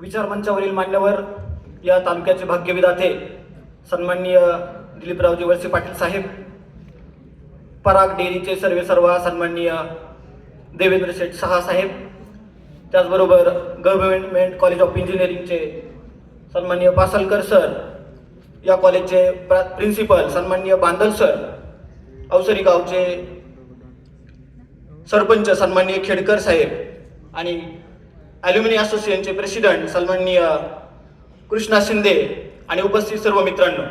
विचारमंचावरील मान्यवर या तालुक्याचे भाग्यविधाते सन्माननीय दिलीपरावजी वळसे पाटील साहेब पराग डेअरीचे सर्वे सर्वा सन्माननीय देवेंद्र शेठ सहा साहेब त्याचबरोबर गव्हर्नमेंट कॉलेज ऑफ इंजिनिअरिंगचे सन्माननीय पासलकर सर या कॉलेजचे प्रा प्रिन्सिपल सन्माननीय बांदल सर अवसरी गावचे सरपंच सन्माननीय खेडकर साहेब आणि ॲल्युमिनी असोसिएशनचे प्रेसिडेंट सन्माननीय कृष्णा शिंदे आणि उपस्थित सर्व मित्रांनो.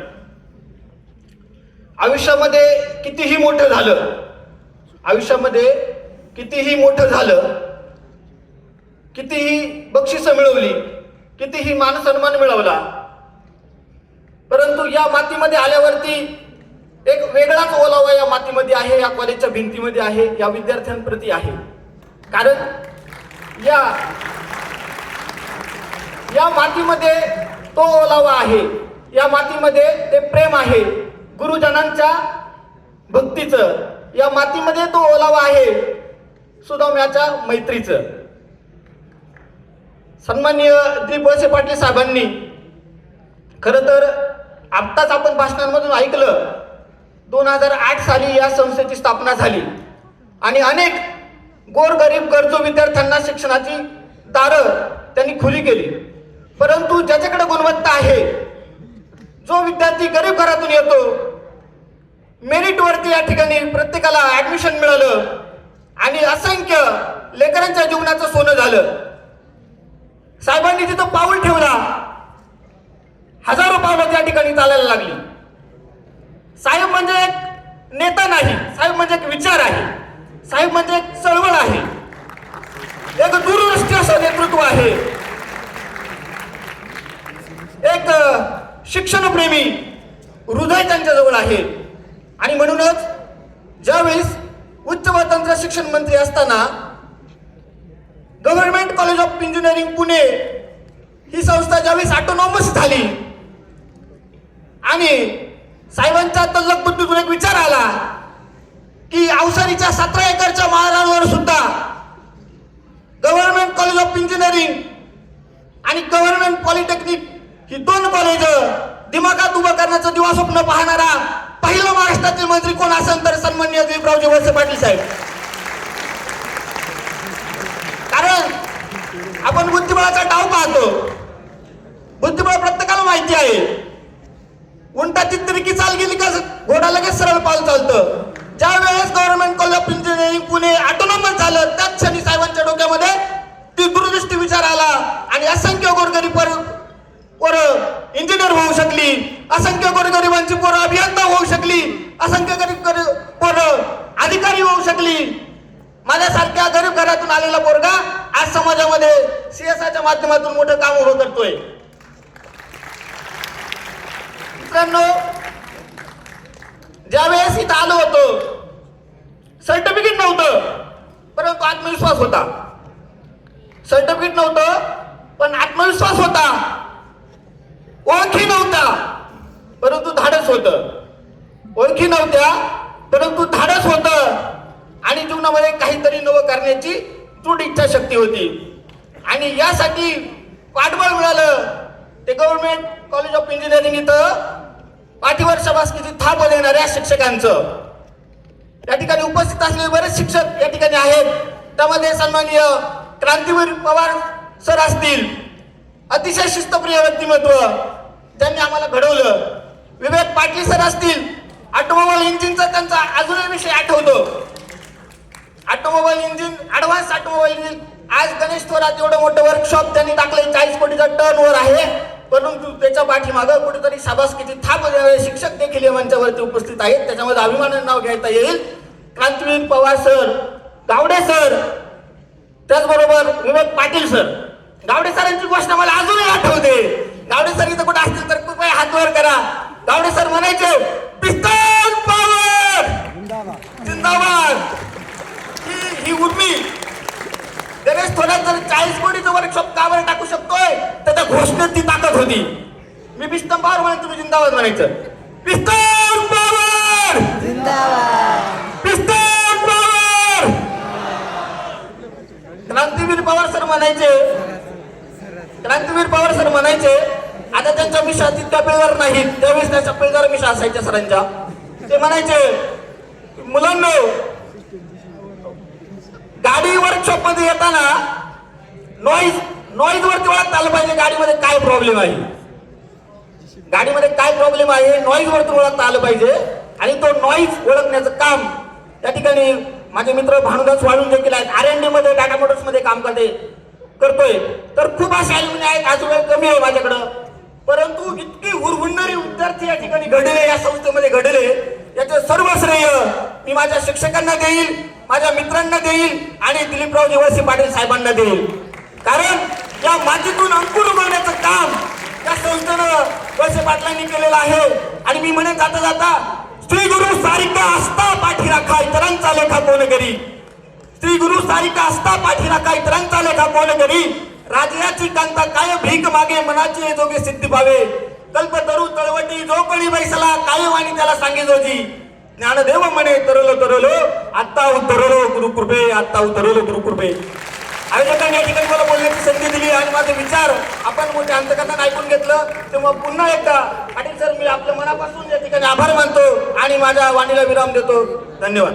आयुष्यामध्ये कितीही मोठं झालं आयुष्यामध्ये कितीही मोठं झालं कितीही बक्षिसं मिळवली कितीही मानसन्मान मिळवला परंतु या मातीमध्ये आल्यावरती एक वेगळाच ओलावा या मातीमध्ये आहे या कॉलेजच्या भिंतीमध्ये आहे या विद्यार्थ्यांप्रती आहे. कारण या या मातीमध्ये तो ओलावा आहे. या मातीमध्ये ते प्रेम आहे. गुरुजनांच्या भक्तीचं. या मातीमध्ये तो ओलावा आहे. सुदाम्याच्या मैत्रीचं. सन्माननीय दिलीप वळसे पाटील साहेबांनी खरं तर आत्ताच आपण भाषणांमधून ऐकलं. दोन हजार आठ साली या संस्थेची स्थापना झाली. आणि अनेक गोरगरीब गरजू विद्यार्थ्यांना शिक्षणाची दारं त्यांनी खुली केली. परंतु ज्याच्याकडे गुणवत्ता आहे जो विद्यार्थी गरीब घरातून येतो मेरिटवरती या ठिकाणी प्रत्येकाला ॲडमिशन मिळालं आणि असंख्य लेकरांच्या जीवनाचं सोनं झालं. साहेबांनी तिथं पाऊल ठेवला हजारो पावलं त्या ठिकाणी चालायला लागली. साहेब म्हणजे एक नेता नाही साहेब म्हणजे एक विचार आहे. साहेब म्हणजे एक चळवळ आहे. एक दूरदृष्टी असं नेतृत्व आहे. एक शिक्षणप्रेमी हृदय त्यांच्याजवळ आहे. आणि म्हणूनच ज्यावेळेस उच्च व तंत्र शिक्षण मंत्री असताना government college of engineering Pune ही संस्था ज्यावेळेस ऑटोनॉमस झाली आणि साहेबांच्या तल्लक बुद्धीतून एक विचार आला की अवसरीच्या सतरा एकरच्या महाराजांवर सुद्धा गव्हर्नमेंट कॉलेज ऑफ इंजिनिअरिंग आणि गव्हर्नमेंट पॉलिटेक्निक ही दोन कॉलेज दिमागात उभं करण्याचं दिवा स्वप्न पाहणारा पहिला महाराष्ट्रातील मंत्री कोण असेल तर सन्मान्य दिलीपरावजी वळसे पाटील साहेब. कारण आपण बुद्धिबळाचा डाव पाहतो. बुद्धिबळ प्रत्येकाला माहिती आहे. उंटाची तिरकी चाल गेली का घोडा लगेच सरळ पाल चालतं. ज्या वेळेस government college of engineering Pune autonomous झालं त्याच क्षणी साहेबांच्या डोक्यामध्ये ती दूरदृष्टी विचार आला आणि असंख्य गोरगरीब पोरं इंजिनियर होऊ शकली असंख्य गोरगरिबांची पोरं अभियंता होऊ शकली असंख्य गरीब गरीब पोरं अधिकारी होऊ शकली. माझ्यासारख्या गरीब घरातून आलेला पोरगा आज समाजामध्ये सीएसआयच्या माध्यमातून मोठं काम उभं करतोय. मित्रांनो ज्यावेळेस इथं आलो होतो सर्टिफिकेट नव्हतं परंतु आत्मविश्वास होता. सर्टिफिकेट नव्हतं पण आत्मविश्वास होता. ओळखी नव्हता परंतु धाडस होतं. ओळखी नव्हत्या परंतु धाडस होतं. आणि जीवनामध्ये काहीतरी नवं करण्याची दृढ इच्छाशक्ती होती. आणि यासाठी पाठबळ मिळालं. ते गव्हर्नमेंट कॉलेज ऑफ इंजिनिअरिंग इथं पाठीवर शबासकीची थाप देणाऱ्या शिक्षकांचं. या ठिकाणी उपस्थित असलेले बरेच शिक्षक या ठिकाणी आहेत. त्यामध्ये सन्माननीय क्रांतीवीर पवार सर असतील. अतिशय शिस्तप्रिय व्यक्तिमत्व त्यांनी आम्हाला घडवलं. विवेक पाटील सर असतील. ऑटोमोबाईल इंजिनचा त्यांचा अजूनही विषय आठवतो. Automobile engine advance automobile engine. आज गणेश थोरात एवढं मोठं वर्कशॉप त्यांनी टाकले चाळीस कोटीचा टर्न ओव्हर आहे. परंतु त्याच्या पाठीमागं कुठेतरी शाबासकीची थाप देणारे शिक्षक देखील या मंचावरती उपस्थित आहेत. त्याच्यामध्ये अभिमानाने नाव घेता येईल. क्रांतीवीर पवार सर गावडे सर त्याचबरोबर विवेक पाटील सर. गावडे सरांची गोष्ट मला अजूनही आठवते. गावडे सर इथं कुठे असतील तर कृपया हात वर करा. गावडे सर म्हणायचे पिस्तौल पॉवर! जिंदाबाद. ही ही उर्मी. गणेश थोड्यात जर चाळीस कोटीचं वर्कशॉप का बरं टाकू शकतोय? तर त्या घोषणेत ती ताकद होती. मी पिस्तम पॉवर म्हणायचं तुम्ही जिंदाबाद म्हणायचं. पॉवर! पिस्तौल पॉवर! क्रांतीवीर पवार सर म्हणायचे. क्रांतीवीर पवार सर म्हणायचे आता त्यांच्या मिशा तितक्या पिळदार नाहीत. त्यावेळेस त्यांच्या पिळदार मिशा असायच्या सरांच्या. ते म्हणायचे मुलांना गाडी वर्कशॉपमध्ये येताना नॉईज नॉईज वरती ओळखता आलं पाहिजे. गाडीमध्ये काय प्रॉब्लेम आहे? गाडीमध्ये काय प्रॉब्लेम आहे? नॉईज वरती ओळखता आलं पाहिजे. आणि तो नॉईज ओळखण्याचं काम त्या ठिकाणी माझे मित्र भानुदास वाळून देखील आहेत. आर एन डी मध्ये टाटा मोटर्समध्ये काम करते करतोय. तर खूप असे अलुमिनी आहेत. आज वेळ कमी आहे माझ्याकडं. परंतु इतकी हुरहुंडरी विद्यार्थी या ठिकाणी घडले या संस्थेमध्ये घडले. याचे सर्व श्रेय मी माझ्या शिक्षकांना देईल माझ्या मित्रांना देईल आणि दिलीपराव निवासी पाटील साहेबांना देईल. कारण या मातीतून अंकुर उगवण्याचं काम या संस्थेनं वळसे पाटलांनी केलेलं आहे. आणि मी म्हणे जाता जाता श्री गुरु सारिका असता पाठी राखा इतरांचा लेखा कोण करी? श्री गुरु सारिका असता पाठी राखा इतरांचा लेखा कोण करी? राजयाची कांता काय भीक मागे मनाची जोगे सिद्धी पावे कल्पतरू तळवटी जो कोणी बैसला कायम आणि त्याला सांगे जोजी ज्ञानदेव म्हणे तरलो तरलो आत्ता उतरलो गुरुकृपे आत्ता उतरलो गुरुकृपे. आयोजकांनी या ठिकाणी मला बोलण्याची संधी दिली आणि माझे विचार आपण मोठ्या अंतकरणाने ऐकून घेतलं. तेव्हा पुन्हा एकदा पाटील सर मी आपल्या मनापासून या ठिकाणी आभार मानतो आणि माझ्या वाणीला विराम देतो. धन्यवाद.